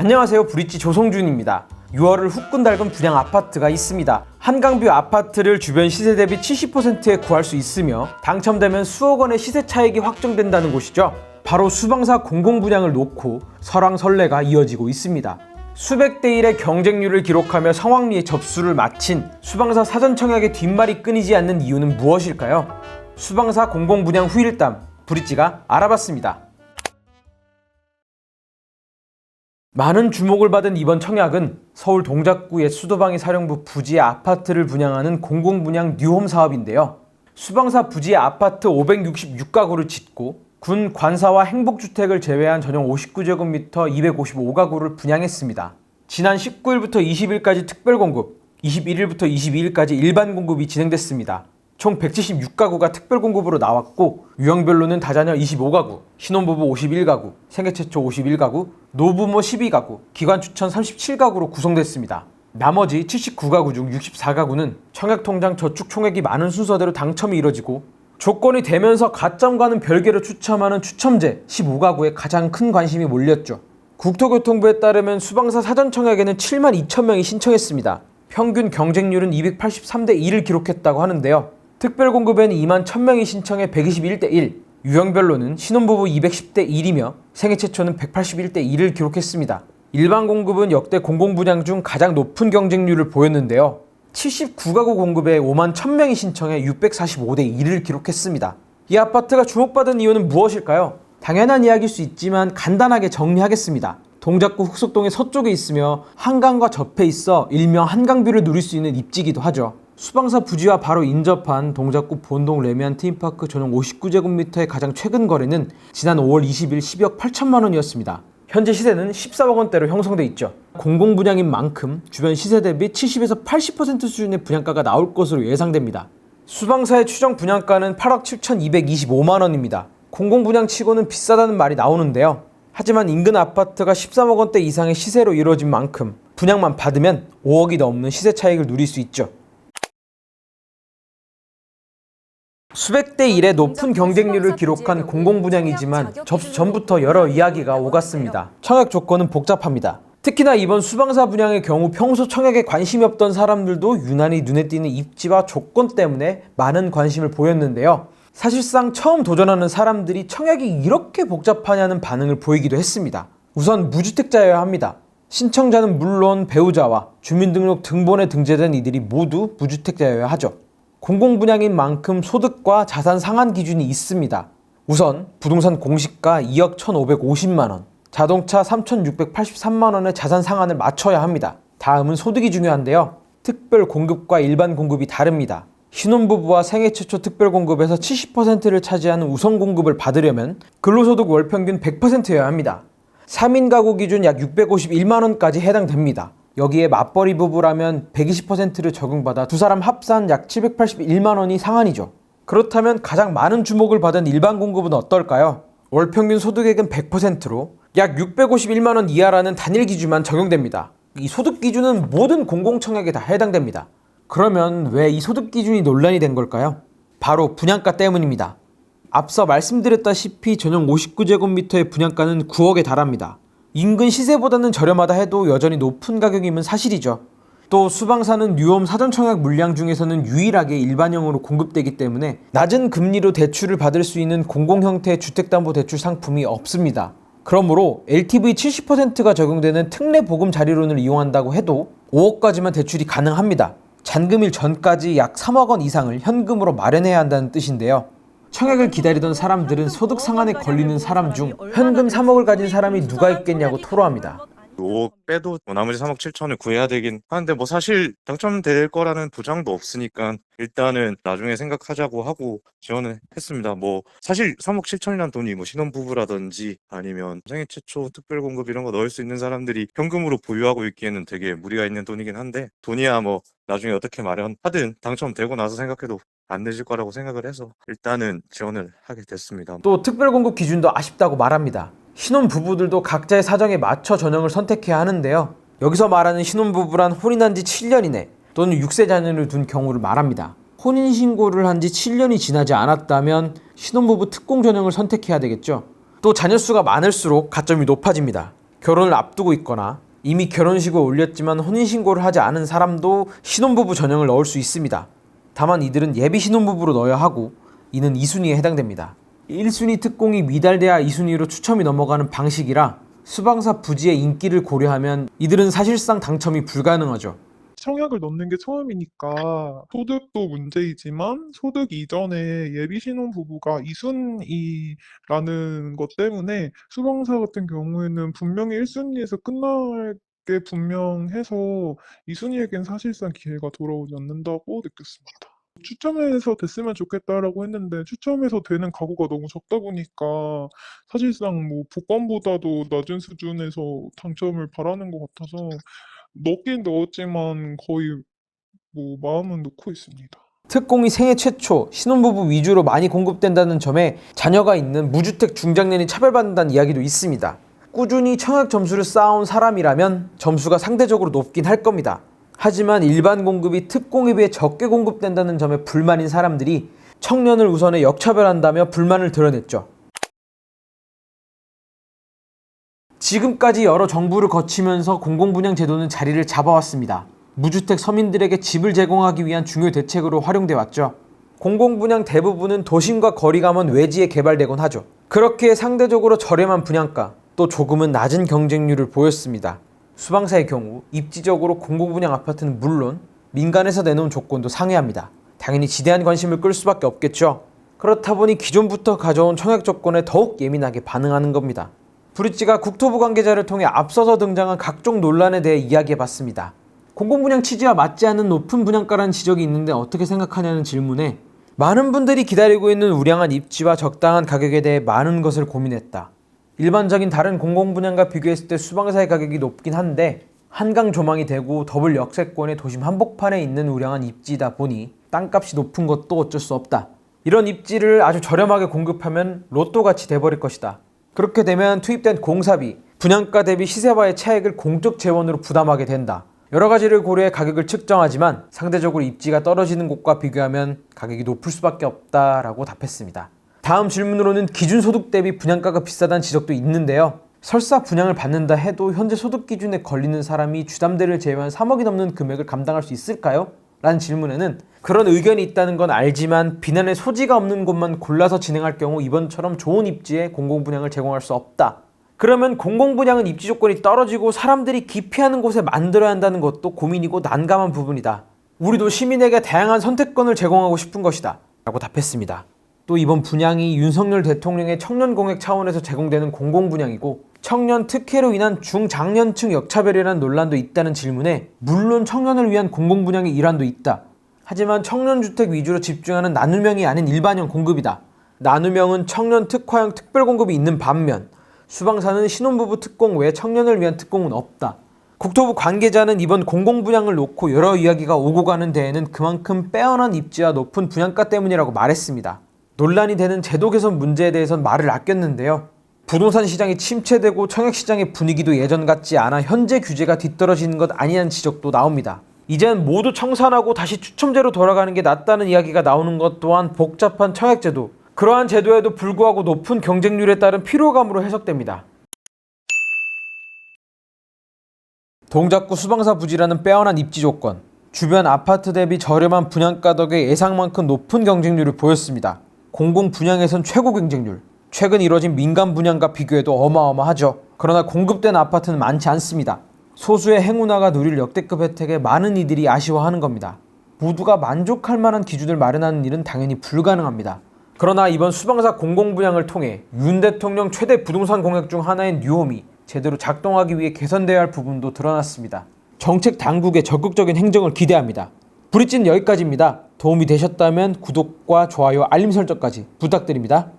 안녕하세요. 브릿지 조성준입니다. 6월을 후끈 달군 분양 아파트가 있습니다. 한강뷰 아파트를 주변 시세 대비 70%에 구할 수 있으며 당첨되면 수억 원의 시세 차익이 확정된다는 곳이죠. 바로 수방사 공공분양을 놓고 설왕설래가 이어지고 있습니다. 수백 대 1의 경쟁률을 기록하며 성황리에 접수를 마친 수방사 사전청약의 뒷말이 끊이지 않는 이유는 무엇일까요? 수방사 공공분양 후일담 브릿지가 알아봤습니다. 많은 주목을 받은 이번 청약은 서울 동작구 옛 수도방위 사령부 부지의 아파트를 분양하는 공공분양 뉴홈 사업인데요. 수방사 부지의 아파트 566가구를 짓고 군 관사와 행복주택을 제외한 전용 59제곱미터 255가구를 분양했습니다. 지난 19일부터 20일까지 특별 공급, 21일부터 22일까지 일반 공급이 진행됐습니다. 총 176가구가 특별 공급으로 나왔고 유형별로는 다자녀 25가구, 신혼부부 51가구, 생애 최초 51가구, 노부모 12가구, 기관 추천 37가구로 구성됐습니다. 나머지 79가구 중 64가구는 청약통장 저축 총액이 많은 순서대로 당첨이 이뤄지고 조건이 되면서 가점과는 별개로 추첨하는 추첨제 15가구에 가장 큰 관심이 몰렸죠. 국토교통부에 따르면 수방사 사전청약에는 7만 2천 명이 신청했습니다. 평균 경쟁률은 283대 2를 기록했다고 하는데요. 특별 공급에는 2만 1000명이 신청해 121대 1, 유형별로는 신혼부부 210대 1이며 생애 최초는 181대 2를 기록했습니다. 일반 공급은 역대 공공분양 중 가장 높은 경쟁률을 보였는데요. 79가구 공급에 5만 1000명이 신청해 645대 2를 기록했습니다. 이 아파트가 주목받은 이유는 무엇일까요? 당연한 이야기일 수 있지만 간단하게 정리하겠습니다. 동작구 흑석동의 서쪽에 있으며 한강과 접해 있어 일명 한강뷰를 누릴 수 있는 입지기도 하죠. 수방사 부지와 바로 인접한 동작구 본동 레미안 테임파크 전용 59제곱미터의 가장 최근 거래는 지난 5월 20일 10억 8천만 원이었습니다. 현재 시세는 14억 원대로 형성돼 있죠. 공공 분양인 만큼 주변 시세 대비 70에서 80% 수준의 분양가가 나올 것으로 예상됩니다. 수방사의 추정 분양가는 8억 7,225만 원입니다. 공공 분양치고는 비싸다는 말이 나오는데요. 하지만 인근 아파트가 13억 원대 이상의 시세로 이루어진 만큼 분양만 받으면 5억이 넘는 시세 차익을 누릴 수 있죠. 수백 대 1의 높은 경쟁률을 기록한 공공분양이지만 접수 전부터 여러 이야기가 오갔습니다. 청약 조건은 복잡합니다. 특히나 이번 수방사 분양의 경우 평소 청약에 관심이 없던 사람들도 유난히 눈에 띄는 입지와 조건 때문에 많은 관심을 보였는데요. 사실상 처음 도전하는 사람들이 청약이 이렇게 복잡하냐는 반응을 보이기도 했습니다. 우선 무주택자여야 합니다. 신청자는 물론 배우자와 주민등록 등본에 등재된 이들이 모두 무주택자여야 하죠. 공공분양인 만큼 소득과 자산 상한 기준이 있습니다. 우선 부동산 공시가 2억 1,550만 원, 자동차 3,683만 원의 자산 상한을 맞춰야 합니다. 다음은 소득이 중요한데요. 특별 공급과 일반 공급이 다릅니다. 신혼부부와 생애 최초 특별 공급에서 70%를 차지하는 우선 공급을 받으려면 근로소득 월 평균 100%여야 합니다. 3인 가구 기준 약 651만 원까지 해당됩니다. 여기에 맞벌이 부부라면 120%를 적용받아 두 사람 합산 약 781만 원이 상한이죠. 그렇다면 가장 많은 주목을 받은 일반 공급은 어떨까요? 월 평균 소득액은 100%로 약 651만 원 이하라는 단일 기준만 적용됩니다. 이 소득 기준은 모든 공공청약에 다 해당됩니다. 그러면 왜 이 소득 기준이 논란이 된 걸까요? 바로 분양가 때문입니다. 앞서 말씀드렸다시피 전용 59제곱미터의 분양가는 9억에 달합니다. 인근 시세보다는 저렴하다 해도 여전히 높은 가격임은 사실이죠. 또 수방사는 뉴홈 사전청약 물량 중에서는 유일하게 일반형으로 공급되기 때문에 낮은 금리로 대출을 받을 수 있는 공공 형태의 주택담보대출 상품이 없습니다. 그러므로 LTV 70%가 적용되는 특례 보금 자리론을 이용한다고 해도 5억까지만 대출이 가능합니다. 잔금일 전까지 약 3억 원 이상을 현금으로 마련해야 한다는 뜻인데요. 청약을 기다리던 사람들은 소득 상한에 걸리는 사람 중 현금 3억을 가진 사람이 누가 있겠냐고 토로합니다. 5억 빼도 뭐 나머지 3억 7천을 구해야 되긴 하는데 뭐 사실 당첨될 거라는 보장도 없으니까 일단은 나중에 생각하자고 하고 지원을 했습니다. 뭐 사실 3억 7천이란 돈이 뭐 신혼부부라든지 아니면 생애 최초 특별공급 이런 거 넣을 수 있는 사람들이 현금으로 보유하고 있기에는 되게 무리가 있는 돈이긴 한데 돈이야 뭐 나중에 어떻게 마련하든 당첨되고 나서 생각해도 안 늦을 거라고 생각을 해서 일단은 지원을 하게 됐습니다. 또 특별공급 기준도 아쉽다고 말합니다. 신혼 부부들도 각자의 사정에 맞춰 전형을 선택해야 하는데요. 여기서 말하는 신혼 부부란 혼인한 지 7년 이내 또는 6세 자녀를 둔 경우를 말합니다. 혼인 신고를 한 지 7년이 지나지 않았다면 신혼부부 특공 전형을 선택해야 되겠죠. 또 자녀 수가 많을수록 가점이 높아집니다. 결혼을 앞두고 있거나 이미 결혼식을 올렸지만 혼인신고를 하지 않은 사람도 신혼부부 전형을 넣을 수 있습니다. 다만 이들은 예비 신혼부부로 넣어야 하고 이는 2순위에 해당됩니다. 1순위 특공이 미달돼야 2순위로 추첨이 넘어가는 방식이라 수방사 부지의 인기를 고려하면 이들은 사실상 당첨이 불가능하죠. 청약을 넣는 게 처음이니까 소득도 문제이지만 소득 이전에 예비 신혼 부부가 이순위라는 것 때문에 수방사 같은 경우에는 분명히 1순위에서 끝날 게 분명해서 이순위에겐 사실상 기회가 돌아오지 않는다고 느꼈습니다. 추첨해서 됐으면 좋겠다라고 했는데 추첨해서 되는 가구가 너무 적다 보니까 사실상 뭐 복권보다도 낮은 수준에서 당첨을 바라는 것 같아서 넣긴 넣었지만 거의 뭐 마음은 놓고 있습니다. 특공이 생애 최초 신혼부부 위주로 많이 공급된다는 점에 자녀가 있는 무주택 중장년이 차별받는다는 이야기도 있습니다. 꾸준히 청약 점수를 쌓아온 사람이라면 점수가 상대적으로 높긴 할 겁니다. 하지만 일반 공급이 특공에 비해 적게 공급된다는 점에 불만인 사람들이 청년을 우선에 역차별한다며 불만을 드러냈죠. 지금까지 여러 정부를 거치면서 공공분양 제도는 자리를 잡아왔습니다. 무주택 서민들에게 집을 제공하기 위한 중요 대책으로 활용돼 왔죠. 공공분양 대부분은 도심과 거리가 먼 외지에 개발되곤 하죠. 그렇게 상대적으로 저렴한 분양가, 또 조금은 낮은 경쟁률을 보였습니다. 수방사의 경우 입지적으로 공공분양 아파트는 물론 민간에서 내놓은 조건도 상회합니다. 당연히 지대한 관심을 끌 수밖에 없겠죠. 그렇다 보니 기존부터 가져온 청약 조건에 더욱 예민하게 반응하는 겁니다. 브릿지가 국토부 관계자를 통해 앞서서 등장한 각종 논란에 대해 이야기해봤습니다. 공공분양 취지와 맞지 않는 높은 분양가라는 지적이 있는데 어떻게 생각하냐는 질문에 많은 분들이 기다리고 있는 우량한 입지와 적당한 가격에 대해 많은 것을 고민했다. 일반적인 다른 공공 분양과 비교했을 때 수방사의 가격이 높긴 한데 한강 조망이 되고 더블 역세권의 도심 한복판에 있는 우량한 입지이다 보니 땅값이 높은 것도 어쩔 수 없다. 이런 입지를 아주 저렴하게 공급하면 로또같이 돼버릴 것이다. 그렇게 되면 투입된 공사비, 분양가 대비 시세와의 차액을 공적 재원으로 부담하게 된다. 여러 가지를 고려해 가격을 측정하지만 상대적으로 입지가 떨어지는 곳과 비교하면 가격이 높을 수밖에 없다라고 답했습니다. 다음 질문으로는 기준 소득 대비 분양가가 비싸다는 지적도 있는데요. 설사 분양을 받는다 해도 현재 소득 기준에 걸리는 사람이 주담대를 제외한 3억이 넘는 금액을 감당할 수 있을까요? 라는 질문에는 그런 의견이 있다는 건 알지만 비난의 소지가 없는 곳만 골라서 진행할 경우 이번처럼 좋은 입지에 공공분양을 제공할 수 없다. 그러면 공공분양은 입지 조건이 떨어지고 사람들이 기피하는 곳에 만들어야 한다는 것도 고민이고 난감한 부분이다. 우리도 시민에게 다양한 선택권을 제공하고 싶은 것이다. 라고 답했습니다. 또 이번 분양이 윤석열 대통령의 청년 공약 차원에서 제공되는 공공 분양이고 청년 특혜로 인한 중장년층 역차별이라는 논란도 있다는 질문에 물론 청년을 위한 공공 분양의 일환도 있다. 하지만 청년 주택 위주로 집중하는 나누명이 아닌 일반형 공급이다. 나누명은 청년 특화형 특별 공급이 있는 반면 수방사는 신혼부부 특공 외에 청년을 위한 특공은 없다. 국토부 관계자는 이번 공공 분양을 놓고 여러 이야기가 오고 가는 데에는 그만큼 빼어난 입지와 높은 분양가 때문이라고 말했습니다. 논란이 되는 제도 개선 문제에 대해선 말을 아꼈는데요. 부동산 시장이 침체되고 청약 시장의 분위기도 예전 같지 않아 현재 규제가 뒤떨어지는 것 아니냐는 지적도 나옵니다. 이젠 모두 청산하고 다시 추첨제로 돌아가는 게 낫다는 이야기가 나오는 것 또한 복잡한 청약제도, 그러한 제도에도 불구하고 높은 경쟁률에 따른 피로감으로 해석됩니다. 동작구 수방사 부지라는 빼어난 입지 조건, 주변 아파트 대비 저렴한 분양가 덕에 예상만큼 높은 경쟁률을 보였습니다. 공공 분양에선 최고 경쟁률, 최근 이뤄진 민간 분양과 비교해도 어마어마하죠. 그러나 공급된 아파트는 많지 않습니다. 소수의 행운아가 누릴 역대급 혜택에 많은 이들이 아쉬워하는 겁니다. 모두가 만족할 만한 기준을 마련하는 일은 당연히 불가능합니다. 그러나 이번 수방사 공공분양을 통해 윤 대통령 최대 부동산 공약 중 하나인 뉴홈이 제대로 작동하기 위해 개선돼야 할 부분도 드러났습니다. 정책 당국의 적극적인 행정을 기대합니다. 브릿지는 여기까지입니다. 도움이 되셨다면 구독과 좋아요, 알림 설정까지 부탁드립니다.